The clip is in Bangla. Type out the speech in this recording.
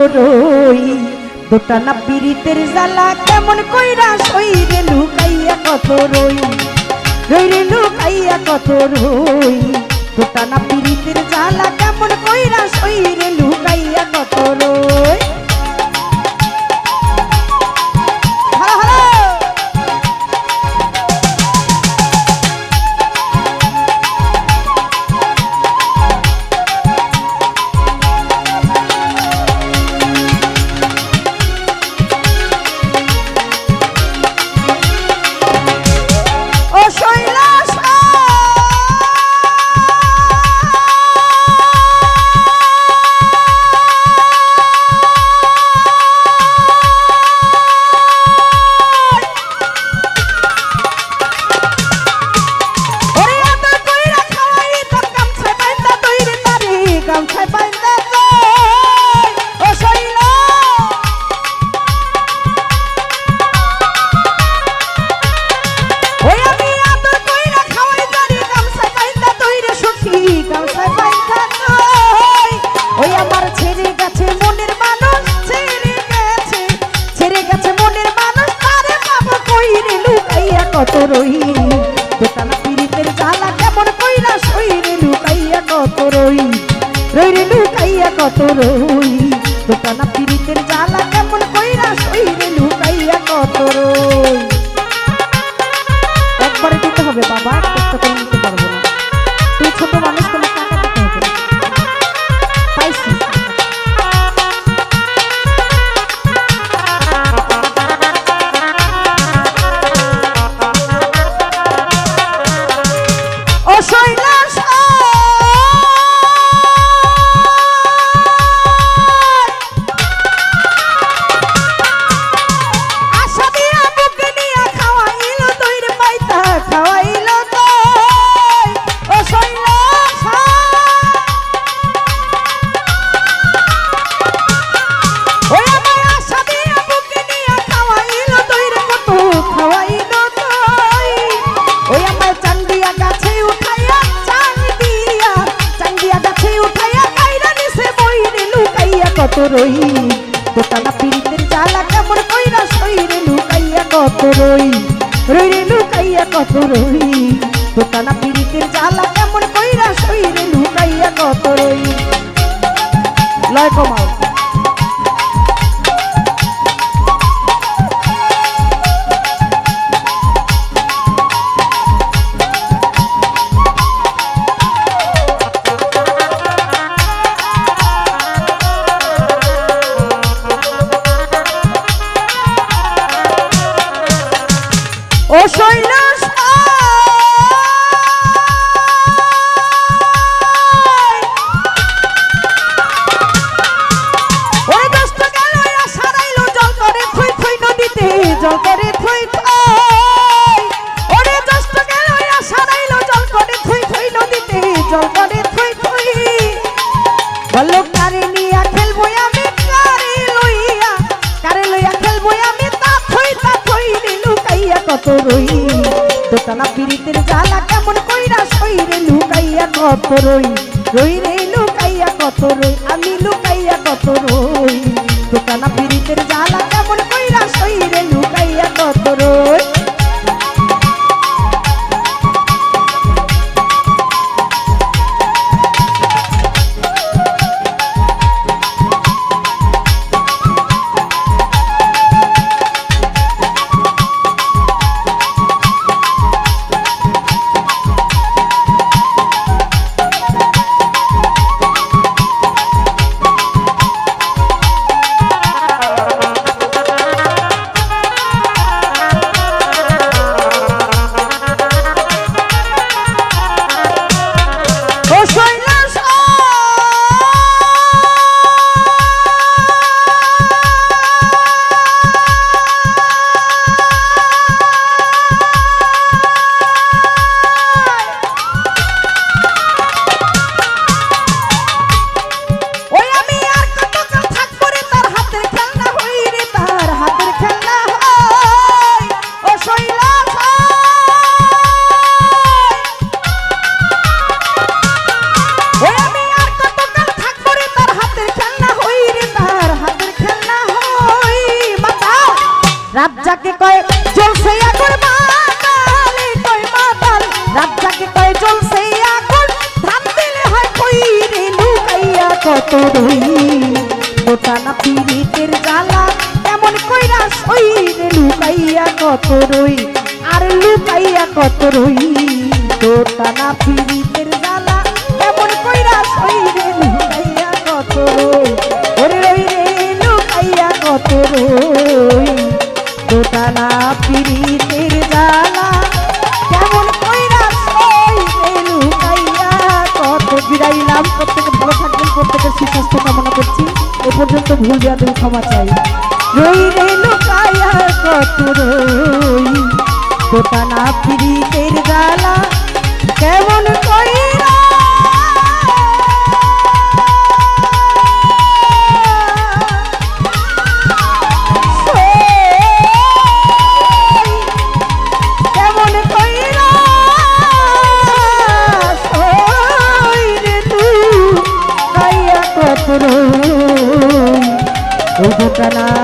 রই। দুটা না পিরিতের জ্বালা কেমন কইরা সই রে, লুকাইয়া কত রই। রই রে, লুকাইয়া কত রই। দুটা না পিরিতের জ্বালা কেমন কইরা সই রে, লুকাইয়া কত রই। কত রই? রই রে লুকাইয়া কত রই? দোকানা পিরিতের জ্বালা কেমন কইরা সইরে লুকাইয়া কত রই? একবারে দিতে হবে বাবা কষ্ট করে কত রই দোকানা পিড়িতের জ্বালা কেমন কইরা সইরে লুকাইয়া কত রই। রই রে লুকাইয়া কত রই। দোকানা পিড়িতের জ্বালা কেমন কইরা সইরে লুকাইয়া কত রই। লয় কমাও। ও সারাইলো জল করে থই ওরে দশটা গেল সারাইলো জল করে থই থই নদীতে জল করে থই থই। বলল, কারে নিয়া খেলব আমি? কারে লইয়া কারে লইয়া খেলব আমি? কত রই? দোকানা পিড়িতের জ্বালা কেমন কইরা সই রে, লুকাইয়া কত রই? রই রে, লুকাইয়া কত রই? আমি লুকাইয়া কত রই? দোকানা পিড়িতের জ্বালা কেমন যাকে কয়, জ্বলছে আগুন মাতালে কয় মাতাল রাত যাকে কয়, জ্বলছে আগুন ধান দিলে হয় কই লুকাইয়া কত রই গোটা না পীড়িতের জ্বালা কেমন কইরা সই রে লুকাইয়া কত রই আর লুকাইয়া কত রই গোটা না পীড়িতের জ্বালা কেমন কইরা সই রে লুকাইয়া কত রই ওরে রই রে লুকাইয়া কত রই পিরিতের কেমন কইরা কত প্রত্যেকে ভালো থাকবেন, প্রত্যেকের সুস্বাস্থ্য কামনা করছি। এ পর্যন্ত ভুল যাদের ক্ষমা চাই। রই রে লুকাইয়া কত রই। দোটানা পিরিতের কেমন কইরা Rana.